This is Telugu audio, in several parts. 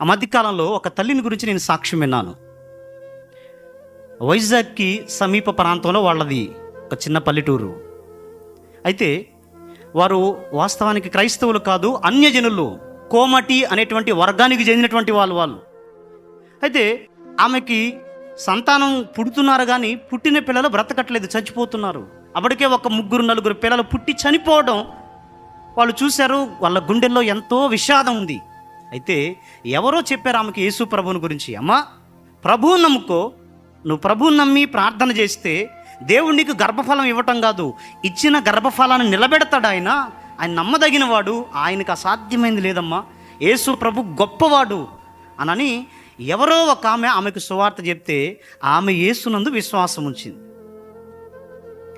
ఆ మధ్యకాలంలో ఒక తల్లిని గురించి నేను సాక్ష్యం విన్నాను. వైజాగ్కి సమీప ప్రాంతంలో వాళ్ళది ఒక చిన్న పల్లెటూరు. అయితే వారు వాస్తవానికి క్రైస్తవులు కాదు అన్యజనులు కోమటి అనేటువంటి వర్గానికి చెందినటువంటి వాళ్ళు వాళ్ళు. అయితే ఆమెకి సంతానం పుడుతున్నారు కానీ పుట్టిన పిల్లలు బ్రతకట్లేదు చచ్చిపోతున్నారు. అప్పటికే ఒక ముగ్గురు నలుగురు పిల్లలు పుట్టి చనిపోవడం వాళ్ళు చూశారు. వాళ్ళ గుండెల్లో ఎంతో విషాదం ఉంది. అయితే ఎవరో చెప్పారు ఆమెకి యేసు ప్రభువుని గురించి అమ్మా ప్రభువు నమ్ముకో. నువ్వు ప్రభువు నమ్మి ప్రార్థన చేస్తే దేవుడు నీకు గర్భఫలం ఇవ్వటం కాదు. ఇచ్చిన గర్భఫలాన్ని నిలబెడతాడు ఆయన. ఆయన నమ్మదగిన వాడు ఆయనకు అసాధ్యమైంది లేదమ్మా. యేసు ప్రభు గొప్పవాడు. అనని ఎవరో ఒక ఆమె ఆమెకు సువార్త చెప్తే ఆమె యేసునందు విశ్వాసం ఉంచింది.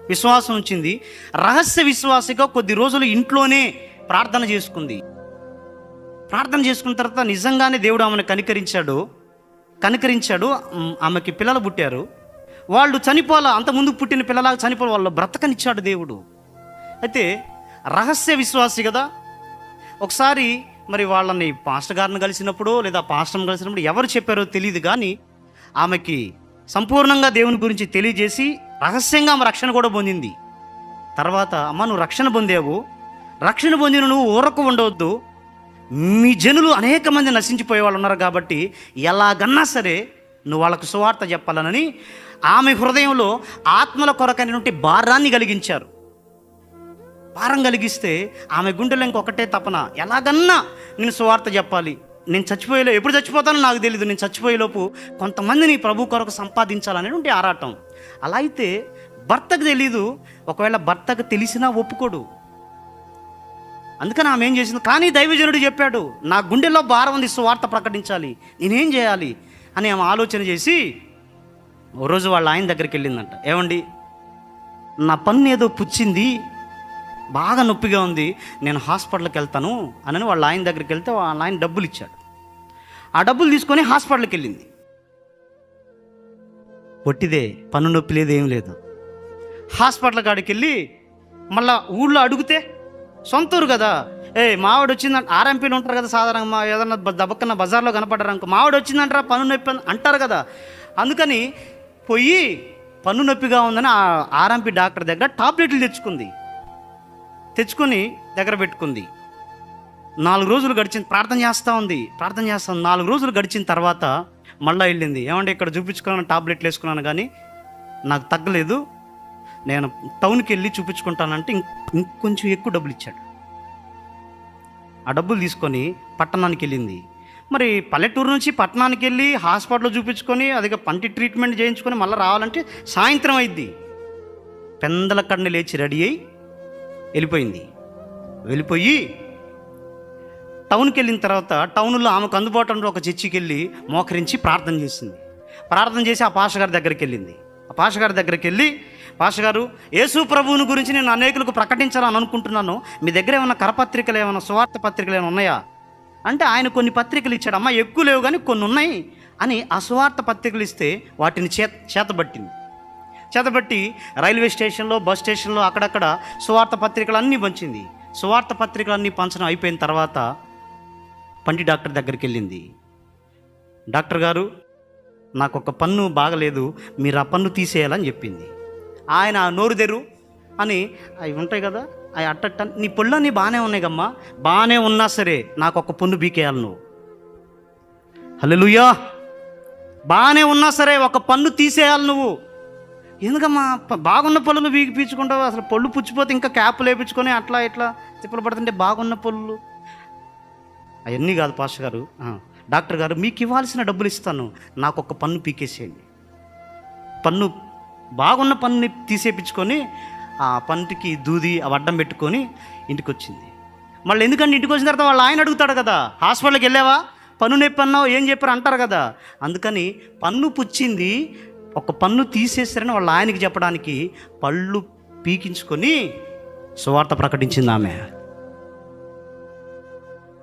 విశ్వాసం ఉంచింది. రహస్య విశ్వాసిగా కొద్ది రోజులు ఇంట్లోనే ప్రార్థన చేసుకుంది. ప్రార్థన చేసుకున్న తర్వాత నిజంగానే దేవుడు ఆమెను కనికరించాడు. కనికరించాడు. ఆమెకి పిల్లలు పుట్టారు. వాళ్ళు చనిపోవాలా అంత ముందు పుట్టిన పిల్లలాగా చనిపోవాలి వాళ్ళు బ్రతకనిచ్చాడు దేవుడు. అయితే రహస్య విశ్వాసి కదా. ఒకసారి మరి వాళ్ళని పాస్టర్ గారిని కలిసినప్పుడు లేదా పాస్టర్ని కలిసినప్పుడు ఎవరు చెప్పారో తెలియదు కానీ ఆమెకి సంపూర్ణంగా దేవుని గురించి తెలియజేసి రహస్యంగా ఆమె రక్షణ కూడా పొందింది. తర్వాత అమ్మ నువ్వు రక్షణ పొందావు. రక్షణ పొందిన నువ్వు ఊరకు ఉండవద్దు. మీ జనులు అనేక మంది నశించిపోయే వాళ్ళు ఉన్నారు కాబట్టి ఎలాగన్నా సరే నువ్వు వాళ్ళకు సువార్త చెప్పాలనని ఆమె హృదయంలో ఆత్మల కొరకైనటువంటి భారాన్ని కలిగించారు. భారం కలిగిస్తే ఆమె గుండెలో ఇంకొకటే తపన. ఎలాగన్నా నేను సువార్త చెప్పాలి. నేను చచ్చిపోయేలో ఎప్పుడు చచ్చిపోతానో నాకు తెలియదు నేను చచ్చిపోయేలోపు కొంతమందిని ప్రభు కొరకు సంపాదించాలనేటువంటి ఆరాటం. అలా అయితే భర్తకు తెలీదు. ఒకవేళ భర్తకు తెలిసినా ఒప్పుకోడు. అందుకని ఆమె ఏం చేసింది? కానీ దైవజనుడు చెప్పాడు నా గుండెల్లో భారం ఉంది సువార్త ప్రకటించాలి. నేనేం చేయాలి? అని ఆమె ఆలోచన చేసి ఓ రోజు వాళ్ళ ఆయన దగ్గరికి వెళ్ళిందంట. ఏమండి? నా పన్ను ఏదో పుచ్చింది బాగా నొప్పిగా ఉంది నేను హాస్పిటల్కి వెళ్తాను అని వాళ్ళ ఆయన దగ్గరికి వెళ్తే వాళ్ళ ఆయన డబ్బులు ఇచ్చాడు. ఆ డబ్బులు తీసుకొని హాస్పిటల్కి వెళ్ళింది. పొట్టిదే పన్ను నొప్పి లేదు ఏం లేదు. హాస్పిటల్ కాడికి వెళ్ళి మళ్ళా ఊళ్ళో అడిగితే సొంత ఊరు కదా. ఏ మావాడు వచ్చిందంటే ఆర్ఎంపీలు ఉంటారు కదా సాధారణంగా ఏదన్నా దబక్కన బజార్లో కనపడ్డారు అనుకో మావాడు వచ్చిందంటారా పన్ను నొప్పి అని అంటారు కదా. అందుకని పోయి పన్ను నొప్పిగా ఉందని ఆ ఆర్ఎంపీ డాక్టర్ దగ్గర టాబ్లెట్లు తెచ్చుకుంది. తెచ్చుకొని దగ్గర పెట్టుకుంది. నాలుగు రోజులు గడిచిన ప్రార్థన చేస్తూ ఉంది. ప్రార్థన చేస్తా ఉంది. నాలుగు రోజులు గడిచిన తర్వాత మళ్ళీ వెళ్ళింది. ఏమంటే ఇక్కడ చూపించుకున్నాను టాబ్లెట్లు వేసుకున్నాను కానీ నాకు తగ్గలేదు. నేను టౌన్కి వెళ్ళి చూపించుకుంటానంటే ఇంకొంచెం ఎక్కువ డబ్బులు ఇచ్చాడు. ఆ డబ్బులు తీసుకొని పట్టణానికి వెళ్ళింది. మరి పల్లెటూరు నుంచి పట్టణానికి వెళ్ళి హాస్పిటల్లో చూపించుకొని అదిగా పంటి ట్రీట్మెంట్ చేయించుకొని మళ్ళీ రావాలంటే సాయంత్రం అయింది పెందల కన్ను లేచి రెడీ అయ్యి వెళ్ళిపోయింది. వెళ్ళిపోయి టౌన్కి వెళ్ళిన తర్వాత టౌన్లో ఆమెకు అందుబాటులో ఒక చర్చికి వెళ్ళి మోకరించి ప్రార్థన చేసింది. ప్రార్థన చేసి ఆ పాష గారి దగ్గరికి వెళ్ళింది. ఆ పాష గారి దగ్గరికి వెళ్ళి పాష గారు యేసు ప్రభువుని గురించి నేను అనేకులకు ప్రకటించాలని అనుకుంటున్నాను. మీ దగ్గర ఏమైనా కరపత్రికలు ఏమైనా సువార్త పత్రికలు ఏమైనా ఉన్నాయా? అంటే ఆయన కొన్ని పత్రికలు ఇచ్చాడు. అమ్మ ఎక్కువ లేవు కానీ కొన్ని ఉన్నాయి అని ఆ సువార్త పత్రికలు ఇస్తే వాటిని చేత చేతబట్టింది. చేతబట్టి రైల్వే స్టేషన్లో బస్ స్టేషన్లో అక్కడక్కడ సువార్త పత్రికలు అన్నీ పంచింది. సువార్త పత్రికలు అన్నీ పంచడం అయిపోయిన తర్వాత పంటి డాక్టర్ దగ్గరికి వెళ్ళింది. డాక్టర్ గారు నాకు ఒక పన్ను బాగలేదు మీరు ఆ పన్ను తీసేయాలని చెప్పింది. ఆయన నోరు తెరు అని అవి ఉంటాయి కదా అవి అట్టట్ట నీ పళ్ళన్నీ బాగానే ఉన్నాయి కమ్మా. బాగానే ఉన్నా సరే నాకు ఒక పన్ను బీకేయాలి నువ్వు. హలోయా బాగానే ఉన్నా సరే ఒక పన్ను తీసేయాలి నువ్వు. ఎందుకమ్మా? బాగున్న పళ్ళు బీకి పీచుకుంటావు అసలు పళ్ళు పుచ్చిపోతే ఇంకా క్యాప్ లేపించుకొని అట్లా ఇట్లా తిప్పలు పడుతుంటే బాగున్న పళ్ళు? అవన్నీ కాదు పాస్టర్ గారు. డాక్టర్ గారు మీకు ఇవ్వాల్సిన డబ్బులు ఇస్తాను. నాకు ఒక పన్ను పీకేసేయండి. పన్ను బాగున్న పన్నుని తీసేపించుకొని ఆ పంటికి దూది అడ్డం పెట్టుకొని ఇంటికి వచ్చింది మళ్ళీ ఎందుకంటే ఇంటికి వచ్చిన తర్వాత వాళ్ళు ఆయన అడుగుతాడు కదా హాస్పిటల్కి వెళ్ళావా? పన్ను నొప్పి అన్నావు ఏం చెప్పారు? అంటారు కదా. అందుకని పన్ను పుచ్చింది ఒక పన్ను తీసేసారని వాళ్ళ ఆయనకి చెప్పడానికి పళ్ళు పీకించుకొని సువార్త ప్రకటించింది ఆమె.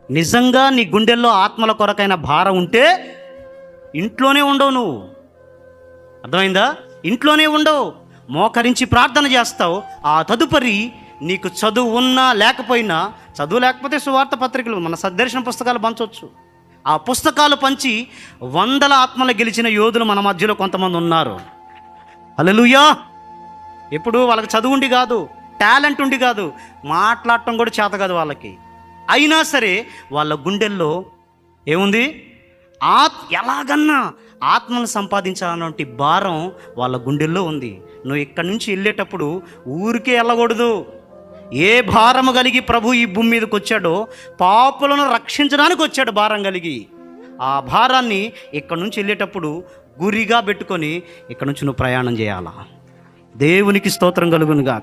నిజంగా నీ గుండెల్లో ఆత్మల కొరకైన భారం ఉంటే ఇంట్లోనే ఉండవు నువ్వు. అర్థమైందా? ఇంట్లోనే ఉండవు. మోకరించి ప్రార్థన చేస్తావు. ఆ తదుపరి నీకు చదువు ఉన్నా లేకపోయినా చదువు లేకపోతే సువార్త పత్రికలు మన సద్దర్శన పుస్తకాలు పంచవచ్చు ఆ పుస్తకాలు పంచి వందల ఆత్మలు గెలిచిన యోధులు మన మధ్యలో కొంతమంది ఉన్నారు. అలలుయా ఎప్పుడు వాళ్ళకి చదువు ఉండి కాదు టాలెంట్ ఉండి కాదు మాట్లాడటం కూడా చేత కాదు వాళ్ళకి. అయినా సరే వాళ్ళ గుండెల్లో ఏముంది? ఆత్ ఎలాగన్నా ఆత్మను సంపాదించాలన్నటువంటి భారం వాళ్ళ గుండెల్లో ఉంది. నువ్వు ఇక్కడి నుంచి వెళ్ళేటప్పుడు ఊరికే వెళ్ళకూడదు. ఏ భారము కలిగి ప్రభు ఈ భూమి మీదకి వచ్చాడో పాపులను రక్షించడానికి వచ్చాడు భారం కలిగి. ఆ భారాన్ని ఇక్కడ నుంచి వెళ్ళేటప్పుడు గురిగా పెట్టుకొని ఇక్కడ నుంచి నువ్వు ప్రయాణం చేయాలా? దేవునికి స్తోత్రం కలుగునుగా